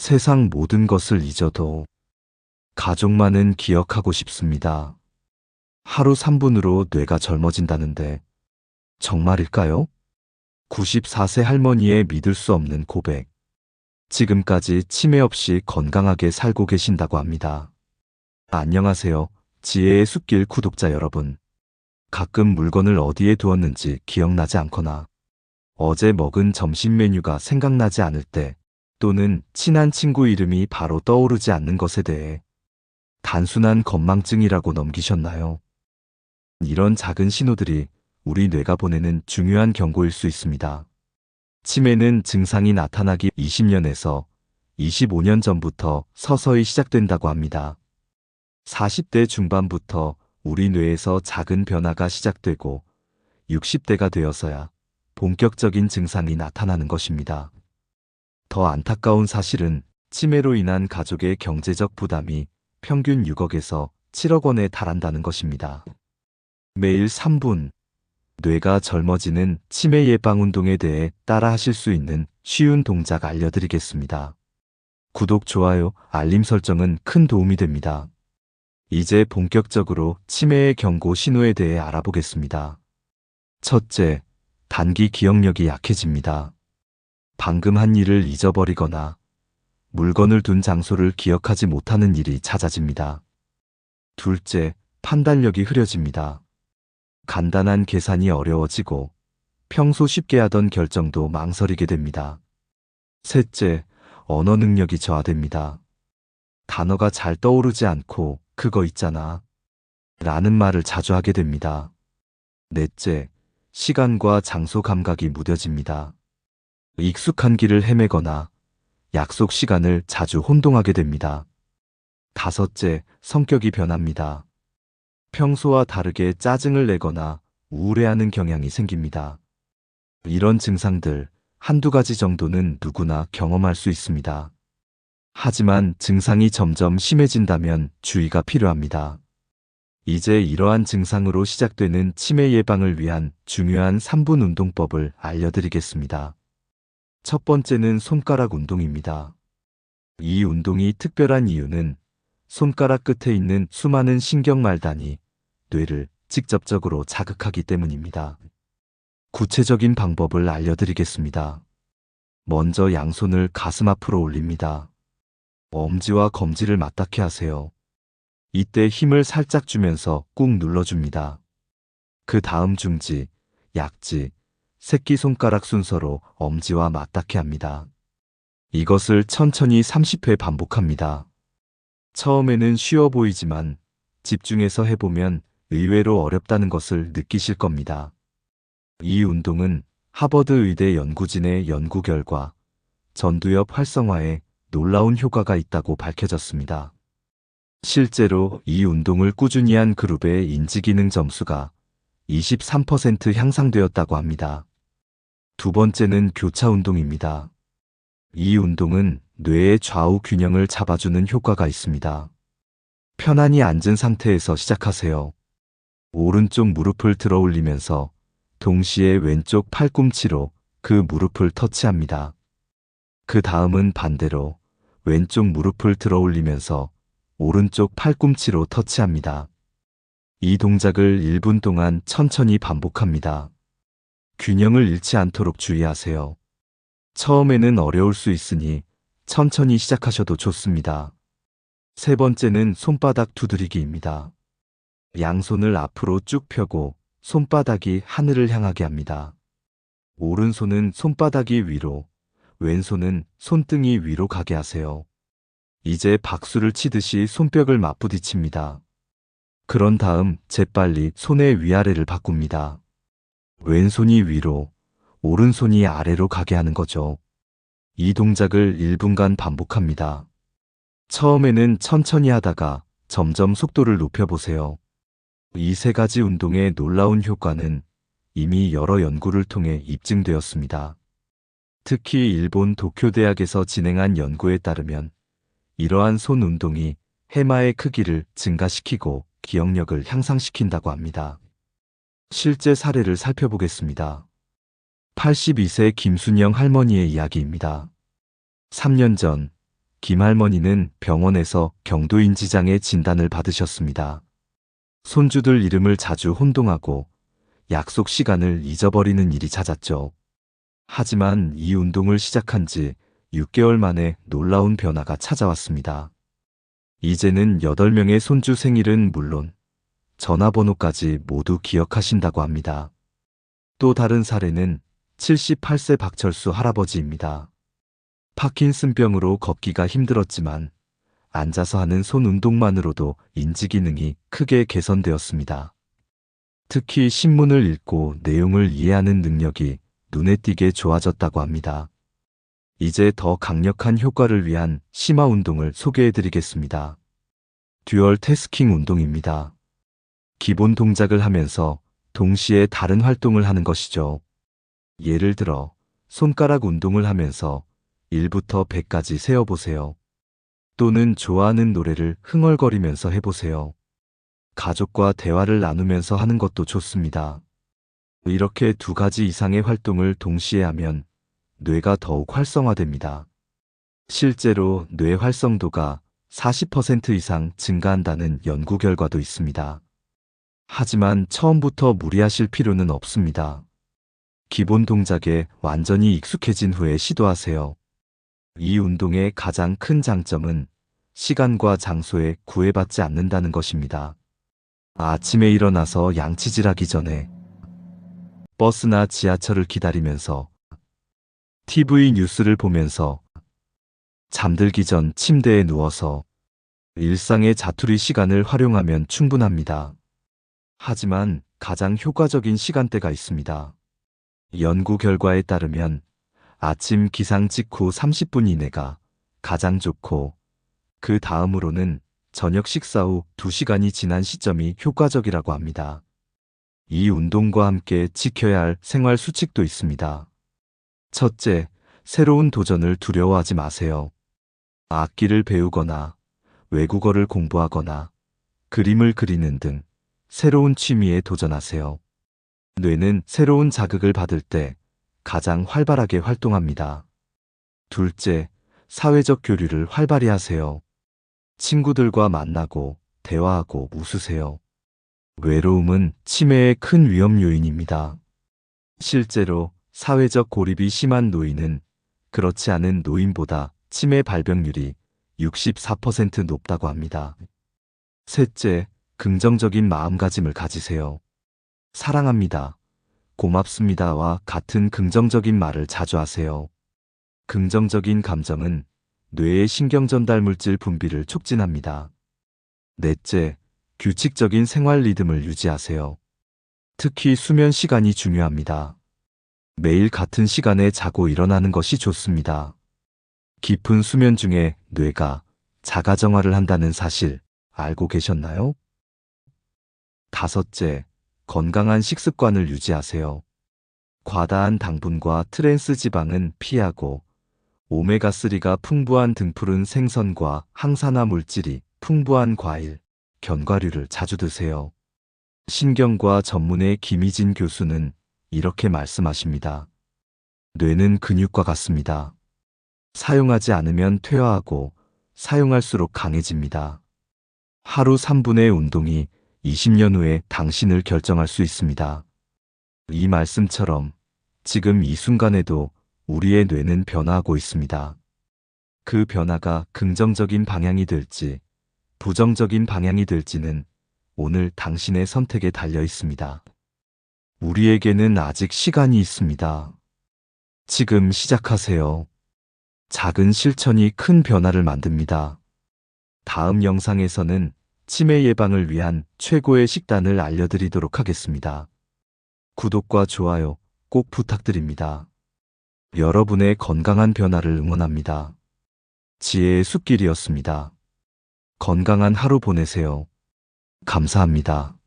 세상 모든 것을 잊어도 가족만은 기억하고 싶습니다. 하루 3분으로 뇌가 젊어진다는데 정말일까요? 94세 할머니의 믿을 수 없는 고백. 지금까지 치매 없이 건강하게 살고 계신다고 합니다. 안녕하세요. 지혜의 숲길 구독자 여러분. 가끔 물건을 어디에 두었는지 기억나지 않거나 어제 먹은 점심 메뉴가 생각나지 않을 때 또는 친한 친구 이름이 바로 떠오르지 않는 것에 대해 단순한 건망증이라고 넘기셨나요? 이런 작은 신호들이 우리 뇌가 보내는 중요한 경고일 수 있습니다. 치매는 증상이 나타나기 20년에서 25년 전부터 서서히 시작된다고 합니다. 40대 중반부터 우리 뇌에서 작은 변화가 시작되고 60대가 되어서야 본격적인 증상이 나타나는 것입니다. 더 안타까운 사실은 치매로 인한 가족의 경제적 부담이 평균 6억에서 7억 원에 달한다는 것입니다. 매일 3분 뇌가 젊어지는 치매 예방 운동에 대해 따라 하실 수 있는 쉬운 동작 알려드리겠습니다. 구독, 좋아요, 알림 설정은 큰 도움이 됩니다. 이제 본격적으로 치매의 경고 신호에 대해 알아보겠습니다. 첫째, 단기 기억력이 약해집니다. 방금 한 일을 잊어버리거나 물건을 둔 장소를 기억하지 못하는 일이 잦아집니다. 둘째, 판단력이 흐려집니다. 간단한 계산이 어려워지고 평소 쉽게 하던 결정도 망설이게 됩니다. 셋째, 언어 능력이 저하됩니다. 단어가 잘 떠오르지 않고 그거 있잖아. 라는 말을 자주 하게 됩니다. 넷째, 시간과 장소 감각이 무뎌집니다. 익숙한 길을 헤매거나 약속 시간을 자주 혼동하게 됩니다. 다섯째, 성격이 변합니다. 평소와 다르게 짜증을 내거나 우울해하는 경향이 생깁니다. 이런 증상들 한두 가지 정도는 누구나 경험할 수 있습니다. 하지만 증상이 점점 심해진다면 주의가 필요합니다. 이제 이러한 증상으로 시작되는 치매 예방을 위한 중요한 3분 운동법을 알려드리겠습니다. 첫 번째는 손가락 운동입니다. 이 운동이 특별한 이유는 손가락 끝에 있는 수많은 신경말단이 뇌를 직접적으로 자극하기 때문입니다. 구체적인 방법을 알려드리겠습니다. 먼저 양손을 가슴 앞으로 올립니다. 엄지와 검지를 맞닿게 하세요. 이때 힘을 살짝 주면서 꾹 눌러줍니다. 그 다음 중지, 약지, 새끼손가락 순서로 엄지와 맞닿게 합니다. 이것을 천천히 30회 반복합니다. 처음에는 쉬워 보이지만 집중해서 해보면 의외로 어렵다는 것을 느끼실 겁니다. 이 운동은 하버드 의대 연구진의 연구 결과 전두엽 활성화에 놀라운 효과가 있다고 밝혀졌습니다. 실제로 이 운동을 꾸준히 한 그룹의 인지기능 점수가 23% 향상되었다고 합니다. 두 번째는 교차 운동입니다. 이 운동은 뇌의 좌우 균형을 잡아주는 효과가 있습니다. 편안히 앉은 상태에서 시작하세요. 오른쪽 무릎을 들어 올리면서 동시에 왼쪽 팔꿈치로 그 무릎을 터치합니다. 그 다음은 반대로 왼쪽 무릎을 들어 올리면서 오른쪽 팔꿈치로 터치합니다. 이 동작을 1분 동안 천천히 반복합니다. 균형을 잃지 않도록 주의하세요. 처음에는 어려울 수 있으니 천천히 시작하셔도 좋습니다. 세 번째는 손바닥 두드리기입니다. 양손을 앞으로 쭉 펴고 손바닥이 하늘을 향하게 합니다. 오른손은 손바닥이 위로, 왼손은 손등이 위로 가게 하세요. 이제 박수를 치듯이 손뼉을 맞부딪힙니다. 그런 다음 재빨리 손의 위아래를 바꿉니다. 왼손이 위로, 오른손이 아래로 가게 하는 거죠. 이 동작을 1분간 반복합니다. 처음에는 천천히 하다가 점점 속도를 높여보세요. 이 세 가지 운동의 놀라운 효과는 이미 여러 연구를 통해 입증되었습니다. 특히 일본 도쿄대학에서 진행한 연구에 따르면 이러한 손 운동이 해마의 크기를 증가시키고 기억력을 향상시킨다고 합니다. 실제 사례를 살펴보겠습니다. 82세 김순영 할머니의 이야기입니다. 3년 전 김 할머니는 병원에서 경도인지장애 진단을 받으셨습니다. 손주들 이름을 자주 혼동하고 약속 시간을 잊어버리는 일이 잦았죠. 하지만 이 운동을 시작한 지 6개월 만에 놀라운 변화가 찾아왔습니다. 이제는 8명의 손주 생일은 물론 전화번호까지 모두 기억하신다고 합니다. 또 다른 사례는 78세 박철수 할아버지입니다. 파킨슨병으로 걷기가 힘들었지만 앉아서 하는 손 운동만으로도 인지 기능이 크게 개선되었습니다. 특히 신문을 읽고 내용을 이해하는 능력이 눈에 띄게 좋아졌다고 합니다. 이제 더 강력한 효과를 위한 심화 운동을 소개해 드리겠습니다. 듀얼 태스킹 운동입니다. 기본 동작을 하면서 동시에 다른 활동을 하는 것이죠. 예를 들어 손가락 운동을 하면서 1부터 100까지 세어보세요. 또는 좋아하는 노래를 흥얼거리면서 해보세요. 가족과 대화를 나누면서 하는 것도 좋습니다. 이렇게 두 가지 이상의 활동을 동시에 하면 뇌가 더욱 활성화됩니다. 실제로 뇌 활성도가 40% 이상 증가한다는 연구 결과도 있습니다. 하지만 처음부터 무리하실 필요는 없습니다. 기본 동작에 완전히 익숙해진 후에 시도하세요. 이 운동의 가장 큰 장점은 시간과 장소에 구애받지 않는다는 것입니다. 아침에 일어나서 양치질하기 전에 버스나 지하철을 기다리면서 TV 뉴스를 보면서 잠들기 전 침대에 누워서 일상의 자투리 시간을 활용하면 충분합니다. 하지만 가장 효과적인 시간대가 있습니다. 연구 결과에 따르면 아침 기상 직후 30분 이내가 가장 좋고 그 다음으로는 저녁 식사 후 2시간이 지난 시점이 효과적이라고 합니다. 이 운동과 함께 지켜야 할 생활 수칙도 있습니다. 첫째, 새로운 도전을 두려워하지 마세요. 악기를 배우거나 외국어를 공부하거나 그림을 그리는 등 새로운 취미에 도전하세요. 뇌는 새로운 자극을 받을 때 가장 활발하게 활동합니다. 둘째, 사회적 교류를 활발히 하세요. 친구들과 만나고 대화하고 웃으세요. 외로움은 치매의 큰 위험 요인입니다. 실제로 사회적 고립이 심한 노인은 그렇지 않은 노인보다 치매 발병률이 64% 높다고 합니다. 셋째, 긍정적인 마음가짐을 가지세요. 사랑합니다. 고맙습니다와 같은 긍정적인 말을 자주 하세요. 긍정적인 감정은 뇌의 신경전달 물질 분비를 촉진합니다. 넷째, 규칙적인 생활 리듬을 유지하세요. 특히 수면 시간이 중요합니다. 매일 같은 시간에 자고 일어나는 것이 좋습니다. 깊은 수면 중에 뇌가 자가정화를 한다는 사실 알고 계셨나요? 다섯째, 건강한 식습관을 유지하세요. 과다한 당분과 트랜스 지방은 피하고 오메가3가 풍부한 등푸른 생선과 항산화 물질이 풍부한 과일, 견과류를 자주 드세요. 신경과 전문의 김희진 교수는 이렇게 말씀하십니다. 뇌는 근육과 같습니다. 사용하지 않으면 퇴화하고 사용할수록 강해집니다. 하루 3분의 운동이 20년 후에 당신을 결정할 수 있습니다. 이 말씀처럼 지금 이 순간에도 우리의 뇌는 변화하고 있습니다. 그 변화가 긍정적인 방향이 될지 부정적인 방향이 될지는 오늘 당신의 선택에 달려 있습니다. 우리에게는 아직 시간이 있습니다. 지금 시작하세요. 작은 실천이 큰 변화를 만듭니다. 다음 영상에서는 치매 예방을 위한 최고의 식단을 알려드리도록 하겠습니다. 구독과 좋아요 꼭 부탁드립니다. 여러분의 건강한 변화를 응원합니다. 지혜의 숲길이었습니다. 건강한 하루 보내세요. 감사합니다.